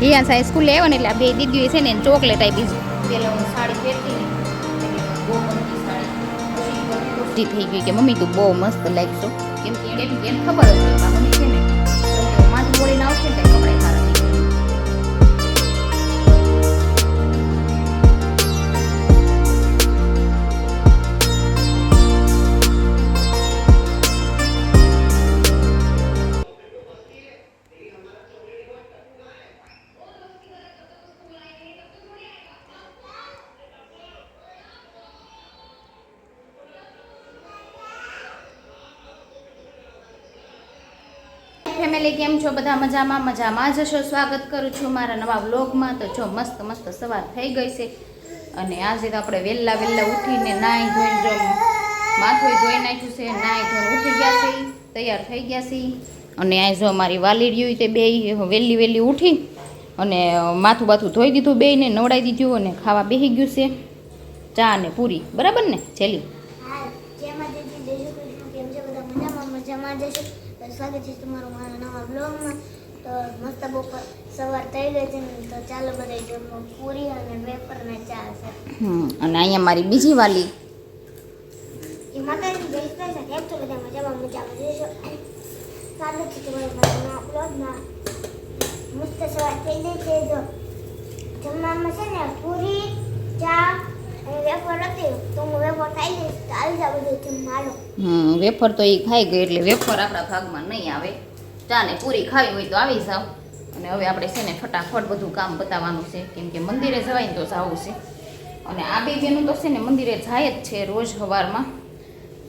હિયા સાહેબ સ્કૂલે આવ્યો ને એટલે આ બે દીદીઓ છે ને ચોકલેટ આપી પેલા હું સાડી પહેરતી ને થઈ ગઈ કે મમ્મી તું બહુ મસ્ત લાગશો કેમ કે એને ખબર હતી મમ્મી છે ને માથું બોલીને આવશે ને ફેમિલી કેમ છો બધા મજામાં? મજામાં જ હશો? સ્વાગત કરું છું મારા નવા વ્લોગમાં. તો જો મસ્ત મસ્ત સવાર થઈ ગઈ છે. અને આજે તો આપણે વહેલા વહેલા ઉઠીને નાહી ધોઈને જો માથું ધોઈ નાખ્યું છે. નાહી ધોઈને ઉઠી ગયા છે. તૈયાર થઈ ગયા છે. અને આ જો મારી વાલીડીઓ તે બે વહેલી વહેલી ઉઠી અને માથું બાથું ધોઈ દીધું બેયને નવડાવી દીધું અને ખાવા બેસી ગયું છે. ચા અને પૂરી. બરાબર ને, છેલ્લી? મજામાં? જશો સ્વાગત છે તમારું મારા નવા બ્લોગમાં તો મસ્ત બપોર સવાર થઈ ગઈ છે તો ચાલો બધા જમવા પૂરી અને વેફર ને ચા છે. અને અહીંયા મારી બીજી વાલી. એ માતાજી જય શ્રી કૃષ્ણ કેમ છો બધા મજામાં મજામાં જશો સ્વાગત છે તમારું મારા નવા બ્લોગમાં મસ્ત સવાર થઈ ગઈ છે જો. જમવામાં છે ને પૂરી ચા હમ, વેફર તો એ ખાઈ ગઈ એટલે વેફર આપણા ભાગમાં નહીં આવે. ચા ને પૂરી ખાવી હોય તો આવી જાવ અને હવે આપણે છે ને ફટાફટ બધું કામ બતાવવાનું છે. કેમ કે મંદિરે જવાય તો જવું છે. અને આ બે બેનું તો છે ને મંદિરે જાય જ છે રોજ સવારમાં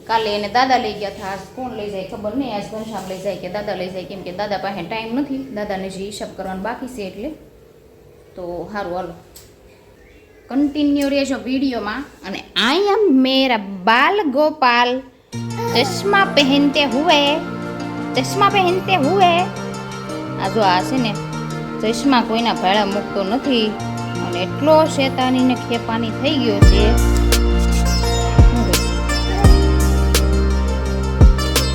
કાલે એને દાદા લઈ ગયા હતા કોણ લઈ જાય ખબર નહીં, આજ ઘનશ્યામ લઈ જાય કે દાદા લઈ જાય. કેમ કે દાદા પાસે ટાઈમ નથી, દાદાને જે હિસાબ કરવાનો બાકી છે એટલે. તો સારું હાલો. કન્ટિન્યુ રહેજો વિડીયોમાં. અને આઈ એમ મેરા બાલ ગોપાલ. ચશ્મા પહેનતે હુએ. ચશ્મા પહેનતે હુએ. આ જો આ છે ને, ચશ્મા કોઈના ભાડા મૂકતો નથી. અને એટલો શેતાનીને ખેપાની થઈ ગયો છે.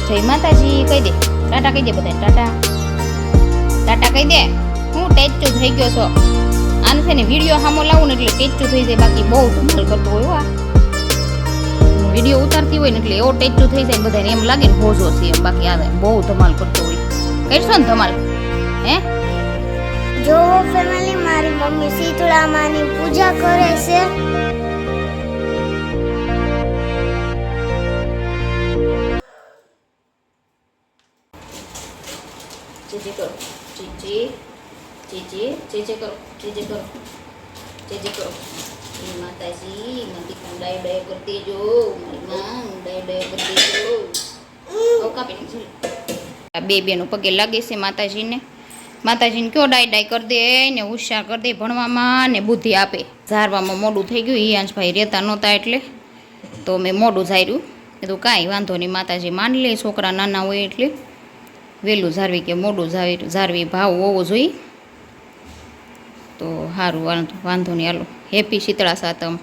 જય માતાજી, કહી દે. ટાટા કહી દે બધા ટાટા. ટાટા કહી દે. હું ટેચુ થઈ ગયો છો. આને છે ને વીડિયો સામો લાવું ને એટલે ટેચું થઈ જાય બાકી બહુ ધમાલ કરતો હોય આ. વીડિયો ઉતારતી હોય ને એટલે એવો ટેચુ થઈ જાય બધાને એમ લાગે ને હોજો છે એમ બાકી આવે બહુ ધમાલ કરતો હોય. કરશો ને ધમાલ? હે? જો ફેમિલી મારી મમ્મી શીતળા માની પૂજા કરે છે. જે કરો. જે જે કરો જે કરો જે કરો એ માતાજી મારી કાન ડાય ડાય કરતી જો મારી માં ડાય ડાય કરતી જો બે બેનું પગે લાગે છે માતાજીને માતાજીને કયો ડાય ડાય કરી દે ને હોશિયાર કરી દે ભણવામાં ને બુદ્ધિ આપે ઝારવામાં મોડું થઈ ગયું હિયાંશભાઈ રહેતા નહોતા એટલે તો મેં મોડું ઝાર્યું કીધું કાંઈ વાંધો નહીં માતાજી માની લે છોકરા નાના હોય એટલે વહેલું ઝારવી કે મોડું ઝારવી ઝારવી ભાવ હોવો જોઈએ તો સારું વાંધો વાંધો નહીં, હાલો. હેપી શીતળા સાતમ.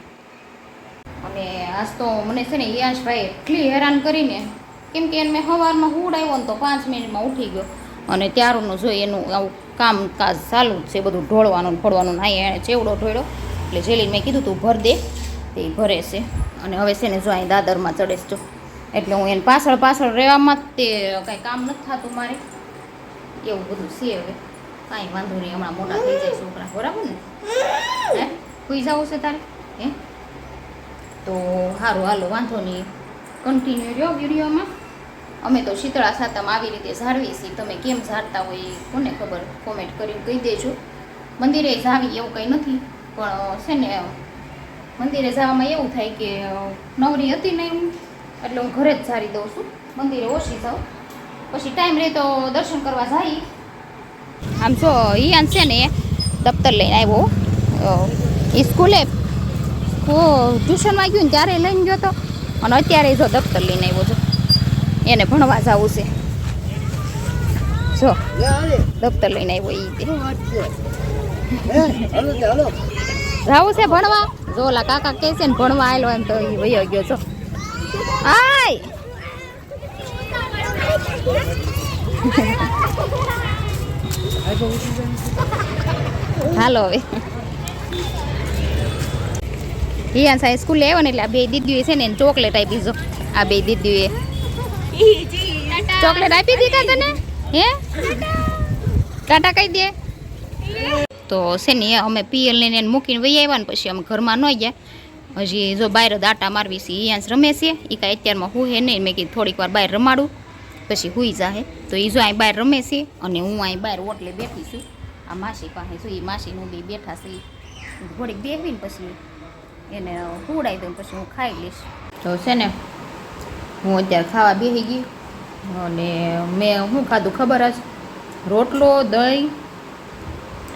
અને આજ તો મને છે ને યાશભાઈ એટલી હેરાન કરીને, કેમ કે એને મેં સવારમાં હુડ આવ્યો ને તો પાંચ મિનિટમાં ઉઠી ગયો. અને ત્યારનું જોઈ એનું આવું કામકાજ ચાલુ જ છે, બધું ઢોળવાનું ફોડવાનું ના એણે ચેવડો ઢોળ્યો. એટલે જેલીને મેં કીધું તું ભર દે, તે ભરે છે. અને હવે છે ને જો અહીં દાદરમાં ચડે જો. એટલે હું એને પાછળ પાછળ રહેવામાં જ તે કાંઈ કામ નથી થતું મારે. એવું બધું છે હવે. કાંઈ વાંધો નહીં, હમણાં મોટા થઈ જાય છોકરા, બરાબર ને? હે? સુઈ જવું છે તારે, હે? તો સારું હાલો, વાંધો નહીં. કન્ટિન્યુ રહ્યો વિડીયોમાં? અમે તો શીતળા સાતમ આવી રીતે ઝારવી છીએ. તમે કેમ ઝાડતા હોય કોને ખબર? કોમેન્ટ કરીને કહી દેજો. મંદિરે જાવી એવું કંઈ નથી, પણ છે ને, મંદિરે જવામાં એવું થાય કે નવરી હતી ને હું એટલે હું ઘરે જ ઝારી દઉં છું. મંદિરે ઓછી જાઉં. પછી ટાઈમ રહે તો દર્શન કરવા જાય. આમ જો એ છે ને, દફતર લઈને આવ્યો. એ સ્કૂલે ટ્યુશનમાં ગયું ને ત્યારે લઈને ગયો તો. અને અત્યારે જો દફતર લઈને આવ્યો છો. એને ભણવા જવું છે. જો, દફતર લઈને આવ્યો એ જવું છે ભણવા? જો, ઓલા કાકા કહે છે ને, ભણવા આવેલો એમ તો એ વયો ગયો છો. આય! હાલો હવે. હિયાન સાહેબ સ્કૂલે આવ્યો ને એટલે આ બે દીદીઓ છે ને ચોકલેટ આપી જો આ બે દીદીઓએ. ચોકલેટ આપી દીધા તને? હે? ટાટા કહી દે. તો છે ને અમે પીએલ ને એને મૂકીને વહી આવ્યા ને પછી અમે ઘરમાં ન ગયા. હજી જો બહાર જ આટા મારવી છે અહીંયા જ રમે છે. એ કાંઈ અત્યારમાં હું હે નહીં, મેં કીધું થોડીક વાર બહાર રમાડું. પછી હુઈ જાહે. તો એ જો અહીં બહાર રમે છે અને હું અહીં બહાર ઓટલે બેઠી છું. આ માસી પાસે જો એ માસીનું બી બેઠા છે. થોડીક બેસવીને પછી એને હુડાઈ દઉં પછી હું ખાઈ લઈશ. તો છે ને, હું અત્યારે ખાવા બેસી ગઈ અને મેં શું ખાધું ખબર જ? રોટલો, દહીં.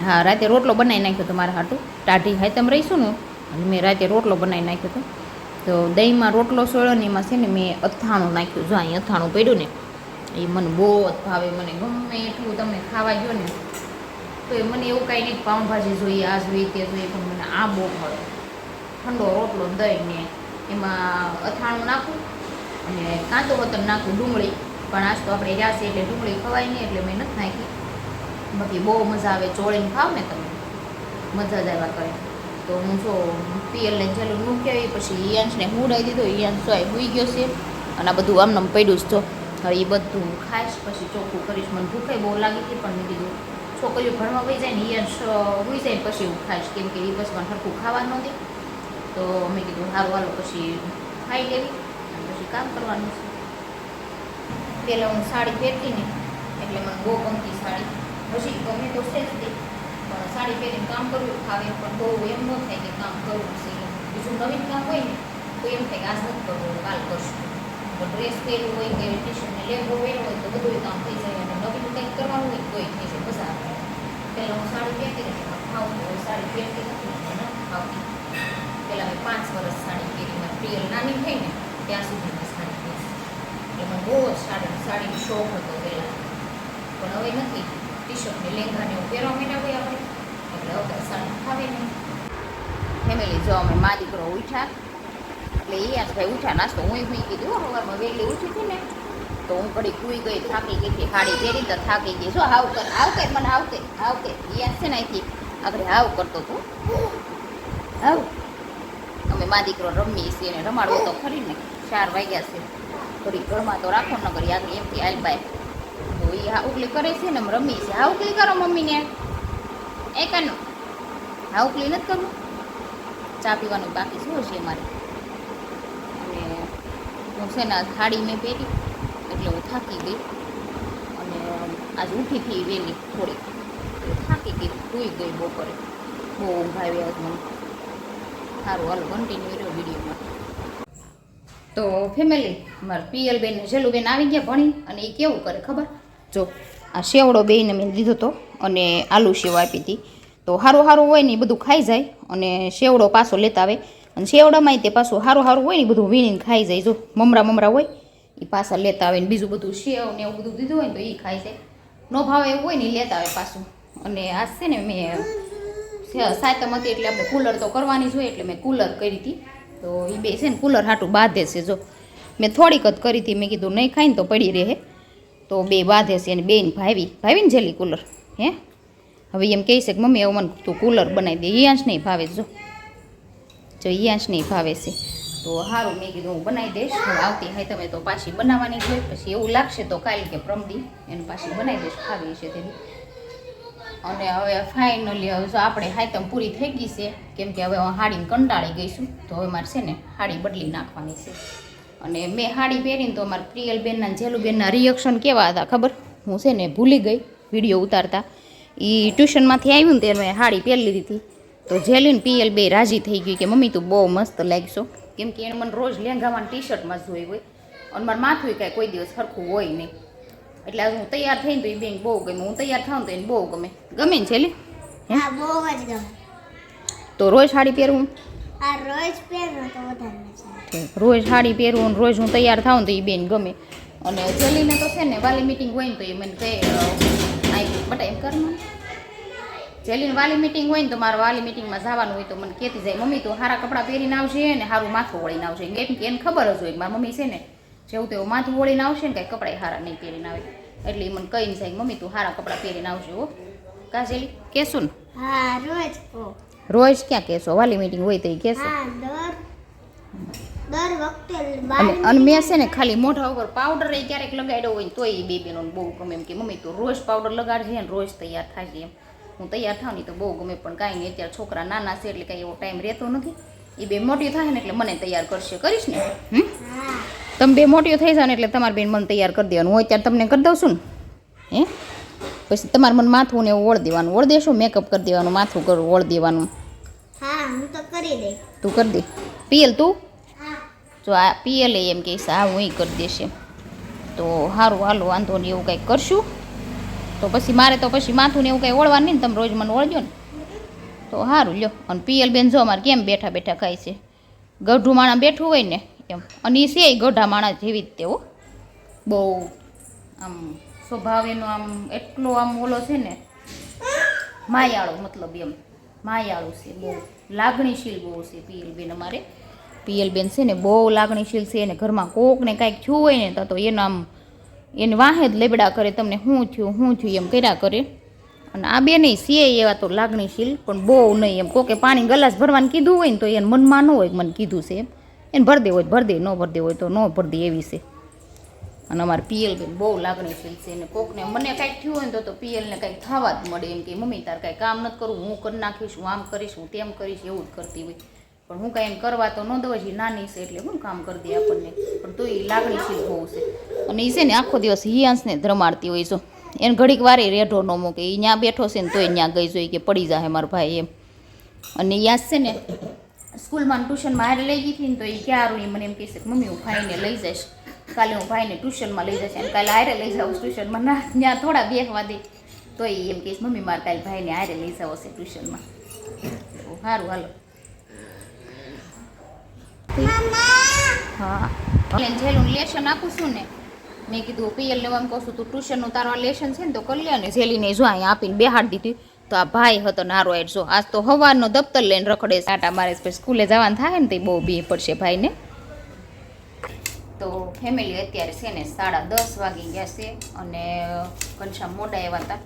હા, રાતે રોટલો બનાવી નાખ્યો હતો મારા હાટું. ટાઢી હાઈતમ રહીશું ને, અને મેં રાતે રોટલો બનાવી નાખ્યો હતો તો દહીંમાં રોટલો સોળ્યો ને એમાં છે ને મેં અથાણું નાખ્યું. જો અહીં અથાણું પડ્યું ને એ મને બહુ જ ભાવે, મને ગમે એટલું તમે ખાવા ગયો ને, તો એ મને એવું કાંઈ નહીં પાઉંભાજી જોઈએ, આ જોઈએ, તે જોઈએ, પણ મને આ બહુ ભાવે. ઠંડો રોટલો, દહીં ને એમાં અથાણું નાખું અને કાંતો વતન નાખું ડુંગળી, પણ આજ તો આપણે રહ્યા છીએ એટલે ડુંગળી ખવાય નહીં એટલે મેં નથી નાખી. બાકી બહુ મજા આવે, ચોળીને ખાવ ને તમે? મજા જ આવ્યા કરે. તો હું જો પિયલને જેલું મૂકી આવી, પછી ઈયાંશને રહી દીધો, ઈયાંશ તો આ હુઈ ગયો છે, અને આ બધું આમને પડ્યું જ. તો હવે એ બધું ખાઈશ, પછી ચોખ્ખું કરીશ. મને ભૂખે બહુ લાગી હતી, પણ મેં કીધું, છોકરીઓ ઘરમાં વહી જાય ને યર્સ હોઈ જાય પછી હું ખાઈશ. કેમ કે એ પછી મને સરખું ખાવા નથી તો મેં કીધું સારું હાલો, પછી ખાઈ લેવી પછી કામ કરવાનું છે. પહેલાં હું સાડી પહેરતી ને, એટલે મને બહુ ગમતી સાડી. પછી ગમે તો છે જ તે, પણ સાડી પહેરીને કામ કરવું ફાવે, પણ બહુ એમ ન થાય કે કામ કરવું છે. બીજું નવીન કામ હોય ને, તો એમ થાય કે આજ નથી કરવું, કાલ કરશું. ડ્રેસ પહેરવું હોય કે ટી શર્ટને ને લેંગો હોય તો બધું કામ થઈ જાય અને નવીનું કંઈક કરવાનું હોય તોય થઈ જાય બસ આવે પહેલાં હું સાડી પહેરતી નથી ખાવું હોય સાડી પહેરતી નથી મને ખાવતી પહેલાં મેં પાંચ વર્ષ સાડી પહેરી, મારી પ્રિયલ નાની થઈ ને ત્યાં સુધી મેં સાડી પહેરી. એટલે મને બહુ જ સાડી, સાડીનો શોખ હતો પહેલાં. પણ હવે નથી. ટી શર્ટને એવું પહેરવા માંડ્યા હોય આપણે. એટલે હવે સાડી ખાવે નહીં. ફેમિલી જો અમે મા દીકરો ઉઠ્યા. એટલે એ ભાઈ ઉઠ્યા નાસ્તો હું હુઈ કીધું હો, સવારમાં વહેલી ઉઠી હતી ને તો હું ઘડી કુઈ ગઈ થાકી ગઈ હતી. સાડી પહેરી તો થાકી ગઈ. શું હાવ કર હાવ કર મને હાવ કર હાવ કર. યાદ છે ને અહીંથી આગળ હાવ કરતો હતો. હાવ. અમે મા દીકરો રમીએ છીએ ને રમાડવો તો ખરી ને. ચાર વાગ્યા છે. ઘડી ઘરમાં તો રાખો ન કરી આગળ એમથી આલ બાય. તો એ હા ઉકલી કરે છે ને રમીએ છીએ. હા ઉકલી કરો મમ્મીને. એ કાનું હા ઉકલી નથી કરવું. ચા પીવાનું બાકી શું છે મારે હું છે ને થાળી મેં પહેરી, એટલે હું થાકી ગઈ. અને આજ ઉઠી હતી વહેલી થોડીક. થાકી ગઈ, સૂઈ ગઈ બપોરે. બહુ ઊંઘ આવી આજ મને. સારું, હાલો કન્ટિન્યુ રહ્યો વિડીયોમાં તો ફેમિલી મારા પિયલ બેન જેલું બેન આવી ગયા ભણી, અને એ કેવું કરે ખબર? જો, આ શેવડો બેને મેં દીધો હતો અને આલુ સેવ આપી હતી. તો સારું સારું હોય ને એ બધું ખાઈ જાય, અને શેવડો પાછો લેતા આવે. અને શેવડામાં તે પાછું સારું સારું હોય ને બધું વીણીને ખાઈ જાય જો, મમરા મમરા હોય એ પાછા લેતા આવે ને બીજું બધું સેવ ને એવું બધું દીધું હોય ને તો એ ખાઈ જાય. નો ભાવે એવું હોય ને લેતા આવે પાછું. અને આ છે ને મેં સાતમ હતી એટલે આપણે કુલર તો કરવાની જ હોય, એટલે મેં કુલર કરી હતી. તો એ બે છે ને કુલર હાટું બાંધે છે જો. મેં થોડીક જ કરી હતી, મેં કીધું નહીં ખાઈને તો પડી રહે. તો બે બાંધે છે અને બેન ભાવી ભાવી ને જેલી કુલર, હે? હવે એમ કહે છે કે મમ્મી એવું મને તું કુલર બનાવી દે. એ ઈયાંશ નહીં ભાવે જો. જો જ નહીં ભાવે છે. તો સારું મેં કીધું હું બનાવી દઈશ. આવતી હોય તમે તો પાછી બનાવવાની જ પછી એવું લાગશે તો કાલ કે પ્રમદી એને પાછી બનાવી દઈશ. ખાવી છે તેની. અને હવે ફાઇનલી હવે જો આપણે હાઈતમ પૂરી થઈ ગઈ છે, કેમ કે હવે હાડીને કંટાળી ગઈશું તો હવે મારે છે ને હાડી બદલી નાખવાની છે. અને મેં હાડી પહેરીને તો અમારા પ્રિયલબેનના જેલુબેનના રિએક્શન કેવા હતા ખબર? હું છે ને ભૂલી ગઈ વીડિયો ઉતારતા. એ ટ્યુશનમાંથી આવ્યું ને ત્યારે મેં હાડી પહેરી લીધી હતી. તો જેલીન પીએલ બે રાજી થઈ ગઈ કે મમ્મી તું બહુ મસ્ત લાગશો. કેમ કે એને મને રોજ લેંઘામાં ટી શર્ટમાં જ જોઈ હોય. અને મારું માથું કાંઈ કોઈ દિવસ સરખું હોય નહીં. એટલે આજે હું તૈયાર થઈને તો એ બેન બહુ ગમે. હું તૈયાર થાઉં તો એને બહુ ગમે. ગમે ને છેલ્લી હા? બહુ જ ગમે. તો રોજ સાડી પહેરવું? રોજ રોજ સાડી પહેરવું રોજ હું તૈયાર થાઉં તો એ બેન ગમે. અને જેલીને તો છે ને વાલી મિટિંગ હોય ને તો એ મને કહે બટા એમ કરવાનું જેલીને વાલી મિટિંગ હોય ને તો મારે વાલી મિટિંગમાં જવાનું હોય તો મને કહેતી જાય મમ્મી તો સારા કપડાં પહેરીને આવશે ને સારું માથું વળીને આવશે એમ કે એને ખબર જ હોય મારા મમ્મી છે ને જેવું તેવું માથું વળીને આવશે ને કાંઈ કપડાં સારા નહીં પહેરીને આવે. એટલે એ મને કહીને જાય મમ્મી તું સારા કપડાં પહેરીને આવજો હો. કાજેલી કહેશું ને? હા રોજ રોજ ક્યાં કહેશો વાલી મીટિંગ હોય તો એ કહેશો દર વખતે અને મેં છે ને ખાલી મોઢા ઉપર પાવડર એ ક્યારેક લગાડ્યો હોય તોય એ બે બેનોને બહુ ગમે એમ કે મમ્મી તો રોજ પાવડર લગાડજે ને રોજ તૈયાર થાશે એમ. હું તૈયાર થાવ ને તો બહુ ગમે પણ કાંઈ નહીં અત્યારે છોકરા નાના છે એટલે કાંઈ એવો ટાઈમ રહેતો નથી. એ બે મોટી થાય ને એટલે મને તૈયાર કરશે કરીશ ને? હમ? તમે બે મોટીઓ થઈ જાવ ને એટલે તમારે બેન મને તૈયાર કરી દેવાનું. હું અત્યારે તમને કરી દઉં છું ને? હે? પછી તમારે મને માથું ને એવું ઓળ દેવાનું. ઓળ દેશું મેકઅપ કરી દેવાનું માથું કરું ઓળ દેવાનું. હા હું તો કરી દે. તું કરી દે. પીએલ તું? જો આ પીએલ એમ કહીશ હા હું કરી દેશે. તો સારું હાલો વાંધો નહીં એવું કંઈક કરશું. તો પછી મારે તો પછી માથું ને એવું કંઈ ઓળવાનું નહીં ને તમે રોજ મને ઓળજો ને. તો સારું લ્યો. અને પિયલ બેન જો અમારે કેમ બેઠા બેઠા ખાય છે? ગઢું માણા બેઠું હોય ને એમ. અને એ છે ગઢા માણા જેવી જ તેવો બહુ આમ સ્વભાવ એનો આમ એટલો આમ ઓલો છે ને, માયાળો મતલબ એમ. માયાળું છે, બહુ લાગણીશીલ બહુ છે પીએલ બેન અમારે. પીએલ બેન છે ને બહુ લાગણીશીલ છે અને ઘરમાં કોકને કાંઈક થયું હોય ને તો એનો આમ એને વાહે જ લેબડા કરે, તમને શું થયું શું થયું એમ કર્યા કરે. અને આ બે નહીં સીએ એવા તો લાગણીશીલ, પણ બહુ નહીં એમ. કોકે પાણી ગલાસ ભરવાનું કીધું હોય ને તો એને મનમાં ન હોય, મને કીધું છે એમ. એને ભર દેવો હોય, ભર દે, ન ભર દે હોય તો ન ભર દે એવી છે. અને અમારે પીએલ બેન બહુ લાગણીશીલ છે અને કોકને મને કાંઈક થયું હોય ને તો પિયલને કાંઈક થવા જ મળે એમ કે, મમ્મી, તાર કાંઈ કામ નથી કરવું, હું કરી નાખીશ, હું આમ કરીશ, હું તેમ કરીશ, એવું જ કરતી હોય. પણ હું કાંઈ એમ કરવા તો ન દઉં છે નાની છે એટલે હું કામ કરી દે આપણને. પણ તો એ લાગણીશીલ બહુ છે. અને એ છે ને આખો દિવસ હિયાંશને ધ્રમાડતી હોય છો. એને ઘડીક વારે રેઢો ન મૂકે. એ ત્યાં બેઠો છે ને તોય ત્યાં ગઈ જોઈ કે પડી જાય મારો ભાઈ એમ. અને યાદ છે ને સ્કૂલમાં ટ્યુશનમાં હારે લઈ ગઈ હતી ને તો એ ક્યારું એ મને એમ કહેશે કે મમ્મી, હું ભાઈને લઈ જઈશ. કાલે હું ભાઈને ટ્યુશનમાં લઈ જઈશ. અને કાલે હારે લઈ જાઉં ટ્યુશનમાં. ના ત્યાં થોડા બેસવા દે. તો એમ કહીશ, મમ્મી, મારે કાલે ભાઈને હારે લઈ જાવ છે ટ્યુશનમાં. સારું હાલો. હા. જેલું લેશન આપું છું ને, મેં કીધું પીએલ લેવા એમ કહું છું, તું ટ્યુશનનું તારવા લેશન છે ને તો કરી લે ને જેલીને જો અહીંયા આપીને બેહાડી દીધી તો આ ભાઈ હતો નારો એડ જો. આજ તો હવારનો દફતર લઈને રખડે આટા મારે સ્કૂલે જવાનું થાય ને તે બહુ બી પડશે ભાઈને. તો ફેમિલી અત્યારે છે ને સાડા દસ વાગી ગયા છે અને ઘનશ્યામ મોડા એવા હતા.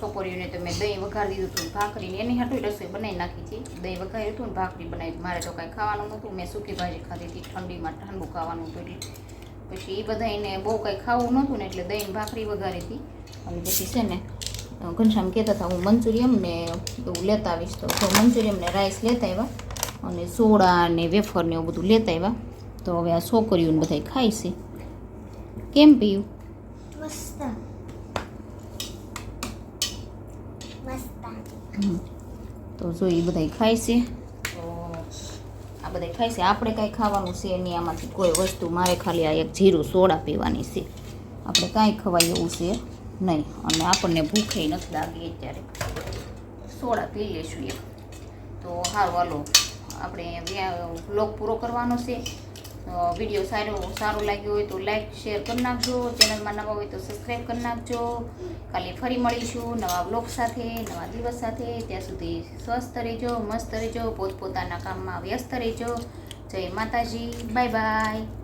છોકરીઓને તો મેં દહીં વઘારી દીધું હતું ભાખરીને. એની હાટું રસોઈ બનાવી નાખી હતી દહીં વઘાર્યું હતું ને ભાખરી બનાવી. મારે તો કાંઈ ખાવાનું નહોતું. મેં સૂકી ભાજી ખાધી હતી ઠંડીમાં ઠંડુ ખાવાનું હતું એટલે. પછી એ બધાને બહુ કાંઈ ખાવું નહોતું ને એટલે દહીં ભાખરી વઘારી હતી અને પછી છે ને ઘનશ્યામ કહેતા હતા, હું મંચુરિયમ ને એવું લેતા આવીશ. તો જો મંચુરિયમ ને રાઈસ લેતા આવ્યા. અને સોડા ને વેફર ને એવું બધું લેતા આવ્યા. તો હવે આ છોકરીઓને બધા ખાય છે. કેમ પીયું? મસ્ત મસ્ત હમ. તો જો એ બધા ખાય છે. આ બધા ખાય છે. આપણે કાંઈ ખાવાનું છે નહીં. આમાંથી કોઈ વસ્તુ મારે ખાલી આ એક જીરું સોડા પીવાની છે. આપણે કાંઈ ખવાય એવું છે નહીં. અને આપણને ભૂખે નથી લાગી અત્યારે. સોડા પી લેશું એક. તો સારું હાલો. આપણે વ્લોગ પૂરો કરવાનો છે. વીડિયો સારો સારો લાગ્યો હોય તો લાઈક શેર કરી નાખજો. ચેનલમાં નવા હોય તો સબસ્ક્રાઈબ કરી નાખજો. કાલે ફરી મળીશું નવા બ્લોગ સાથે, નવા દિવસ સાથે. ત્યાં સુધી સ્વસ્થ રહેજો, મસ્ત રહેજો, પોતપોતાના કામમાં વ્યસ્ત રહેજો. જય માતાજી. Bye bye